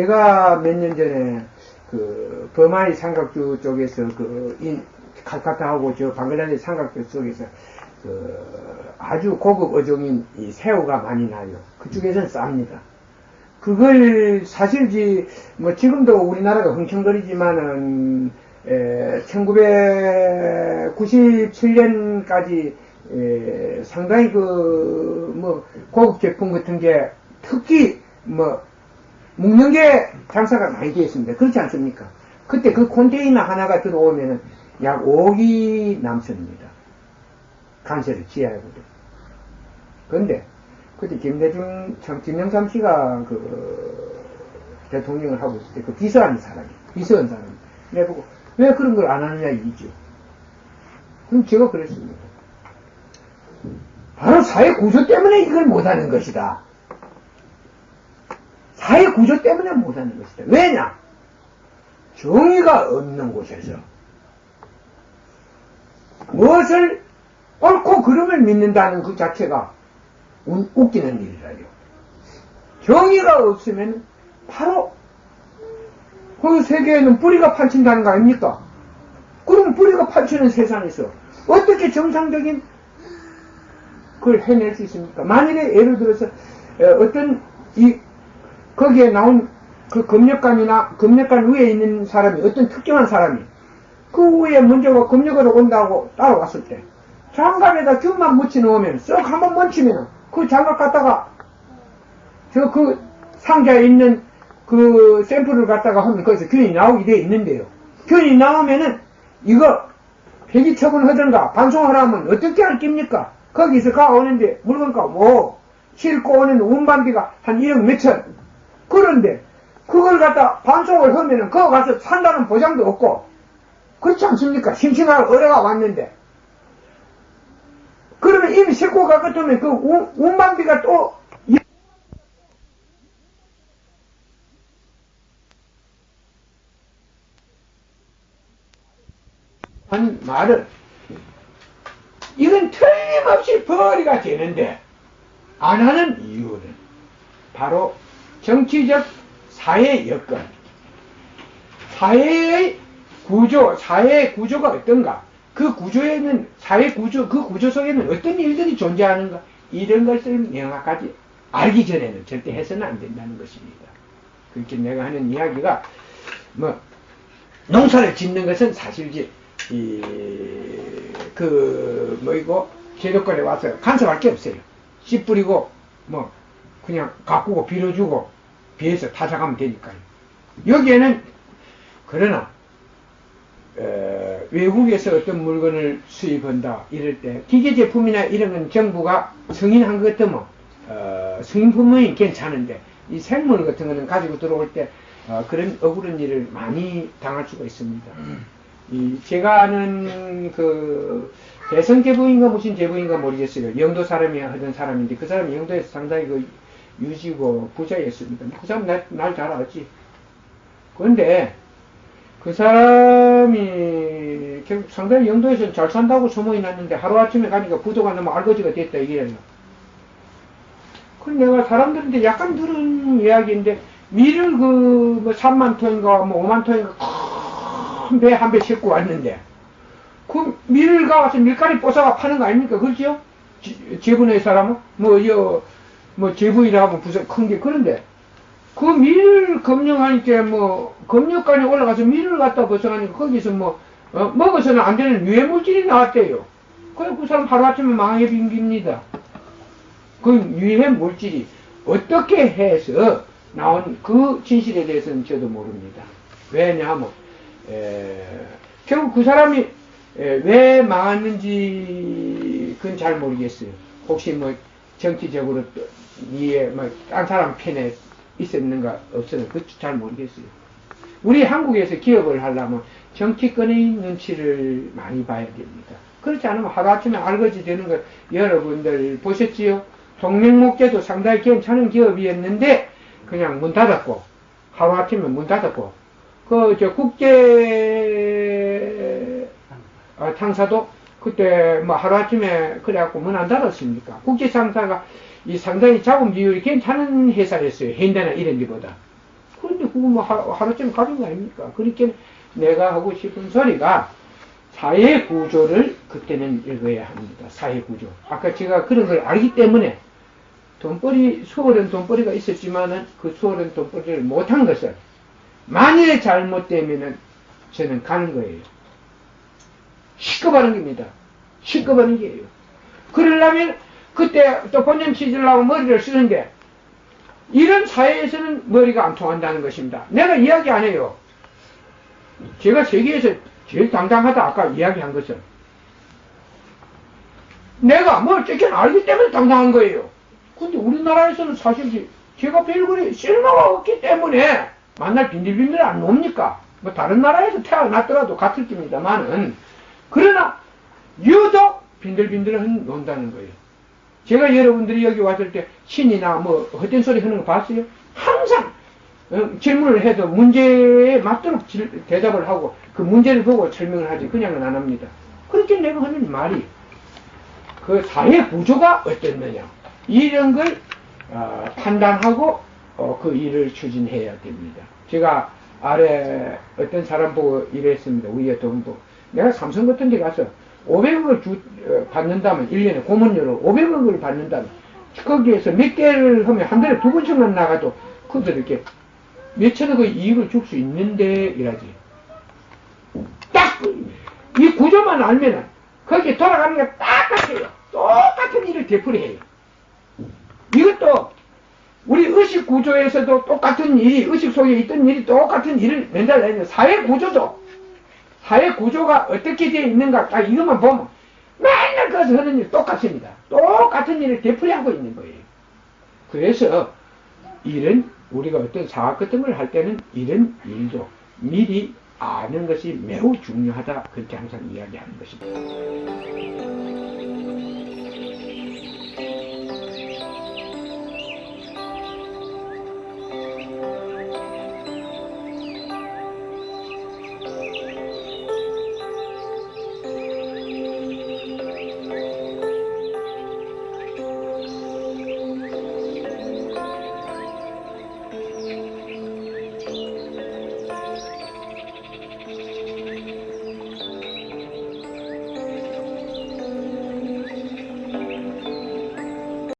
제가 몇 년 전에 그 버마이 삼각주 쪽에서 그 인, 칼카타하고 저 방글라데시 삼각주 쪽에서 그 아주 고급 어종인 이 새우가 많이 나요. 그쪽에서는 쌉니다. 그걸 사실지 뭐 지금도 우리나라가 흥청거리지만은 에, 1997년까지 에, 상당히 그 뭐 고급 제품 같은 게 특히 뭐 묵는 게 장사가 많이 되어 있습니다. 그렇지 않습니까? 그때 그 컨테이너 하나가 들어오면은 약 5기 남습니다. 지어야 하거든. 그런데 그때 김대중, 참, 김영삼 씨가 그 대통령을 하고 있을 때 그 비서하는 사람이, 비서한 사람이. 내보고 왜 그런 걸 안 하느냐 이죠. 그럼 제가 그랬습니다. 바로 사회 구조 때문에 이걸 못하는 것이다. 사회 구조 때문에 못하는 것이다. 왜냐? 정의가 없는 곳에서 무엇을 옳고 그름을 믿는다는 그 자체가 운- 웃기는 일이라요. 정의가 없으면 바로 그 세계에는 뿌리가 판친다는 거 아닙니까? 그럼 뿌리가 판치는 세상에서 어떻게 정상적인 그걸 해낼 수 있습니까? 만일에 예를 들어서 어, 어떤 이 거기에 나온 그 검역관이나 검역관 위에 있는 사람이 어떤 특정한 사람이 그 위에 문제가 검역으로 온다고 따라왔을 때 장갑에다 균만 묻혀 놓으면 쏙 한번 멈추면 그 장갑 갖다가 저 그 상자에 있는 그 샘플을 갖다가 하면 거기서 균이 나오게 돼 있는데요. 균이 나오면은 이거 폐기 처분하든가 반송하라면 어떻게 할 깁니까? 거기서 가오는데 물건값 뭐 싣고 오는 운반비가 한 1억 몇천 그런데 그걸 갖다 반송을 하면은 그거 가서 산다는 보장도 없고 그렇지 않습니까? 심심하게 의뢰가 왔는데 그러면 이미 싣고 가 같으면 그 운- 운반비가 또 이- 한 말은 이건 틀림없이 벌이가 되는데 안 하는 이유는 바로 정치적 사회 여건, 사회의 구조, 사회의 구조가 어떤가, 그 구조에는 사회 구조, 그 구조 속에는 어떤 일들이 존재하는가 이런 것을 명확하게 알기 전에는 절대 해서는 안 된다는 것입니다. 그렇게 내가 하는 이야기가 뭐 농사를 짓는 것은 사실지 이 그 뭐이고 제도권에 와서 간섭할 게 없어요. 씨 뿌리고 뭐 그냥 가꾸고 빌어주고 비해서 타작하면 되니까요. 여기에는 그러나 어, 외국에서 어떤 물건을 수입한다 이럴 때 기계 제품이나 이런 건 정부가 승인한 것 같으면 어, 승인품은 괜찮은데 이 생물 같은 거는 가지고 들어올 때 어, 그런 억울한 일을 많이 당할 수가 있습니다. 이 제가 아는 그 대선 제부인가 무슨 제부인가 모르겠어요. 영도 사람이 하던 사람인데 그 사람이 영도에서 상당히 그 유지고 부자였습니다. 그 사람 날잘 알지. 그런데 그 사람이 결국 상당히 영도에서 잘 산다고 소문이 났는데 하루아침에 가니까 부도가 너무 알거지가 됐다 이래요. 그 내가 사람들한테 약간 들은 이야기인데 밀을 그 뭐 3만 톤인가 뭐 5만 톤인가 큰 배 한배 싣고 왔는데 그 밀을 가서 밀가리 뽀사가 파는 거 아닙니까? 그렇죠? 제분의 사람은 뭐 여 뭐 제부이라 하면 부서 큰게 그런데 그밀 검역하니까 뭐 검역관에 올라가서 밀을 갖다 벗어가니까 거기서 뭐 어, 먹어서는 안 되는 유해 물질이 나왔대요. 그래 그 사람 하루아침에 망하게 빙깁니다. 그 유해 물질이 어떻게 해서 나온 그 진실에 대해서는 저도 모릅니다. 왜냐하면 에, 결국 그 사람이 에, 왜 망했는지 그건 잘 모르겠어요. 혹시 뭐 정치적으로 또 이에 뭐딴 사람 편에 있었는가 없었는가 그것도 잘 모르겠어요. 우리 한국에서 기업을 하려면 정치권의 눈치를 많이 봐야 됩니다. 그렇지 않으면 하루아침에 알거지 되는 걸 여러분들 보셨지요? 동맹목재도 상당히 괜찮은 기업이었는데 그냥 문 닫았고 하루아침에 문 닫았고 그 저 국제 어, 탕사도 그때 뭐 하루아침에 그래갖고 문 안 닫았습니까? 국제 탕사가 이 상당히 자금 비율이 괜찮은 회사였어요. 현대나 이런 데보다. 그런데 그거 뭐 하루, 하루쯤 가는 거 아닙니까? 그러니까 내가 하고 싶은 소리가 사회 구조를 그때는 읽어야 합니다. 사회 구조. 아까 제가 그런 걸 알기 때문에 돈벌이, 수월한 돈벌이가 있었지만은 그 수월한 돈벌이를 못한 것을 만일에 잘못되면은 저는 가는 거예요. 시급하는 겁니다. 시급하는 게예요. 그러려면 그때 또 본전 치으려고 머리를 쓰는데 이런 사회에서는 머리가 안 통한다는 것입니다. 내가 이야기 안 해요. 제가 세계에서 제일 당당하다 아까 이야기한 것은 내가 뭘 어쨌든 알기 때문에 당당한 거예요. 근데 우리나라에서는 사실 제- 제가 별거리 쓸모가 없기 때문에 만날 빈들빈들 안 놉니까? 뭐 다른 나라에서 태어났더라도 같을 겁니다만은 그러나 유독 빈들빈들 논다는 거예요. 제가 여러분들이 여기 왔을 때 신이나 뭐 헛된 소리 하는 거 봤어요? 항상 어, 질문을 해도 문제에 맞도록 질- 대답을 하고 그 문제를 보고 설명을 하지 그냥은 안 합니다. 그렇게 내가 하는 말이 그 사회 구조가 어땠느냐 이런 걸 어, 판단하고 어, 그 일을 추진해야 됩니다. 제가 아래 어떤 사람 보고 이랬습니다. 위에 돈 보고 내가 삼성 같은 데 가서 500억을 주, 어, 받는다면 1년에 고문료로 500억을 받는다면 거기에서 몇 개를 하면 한 달에 두 번씩만 나가도 그들 이렇게 몇천억의 이익을 줄 수 있는데 이라지. 딱 이 구조만 알면은 거기에 돌아가는 게 똑같아요. 똑같은 일을 되풀이해요. 이것도 우리 의식 구조에서도 똑같은 일이 의식 속에 있던 일이 똑같은 일을 맨날 내는 사회 구조도 사회 구조가 어떻게 되어 있는가 딱 이것만 보면 맨날 거기서 하는 일 똑같습니다. 똑같은 일을 되풀이하고 있는 거예요. 그래서 일은 우리가 어떤 사업 같은 걸 할 때는 이런 일도 미리 아는 것이 매우 중요하다 그렇게 항상 이야기하는 것입니다.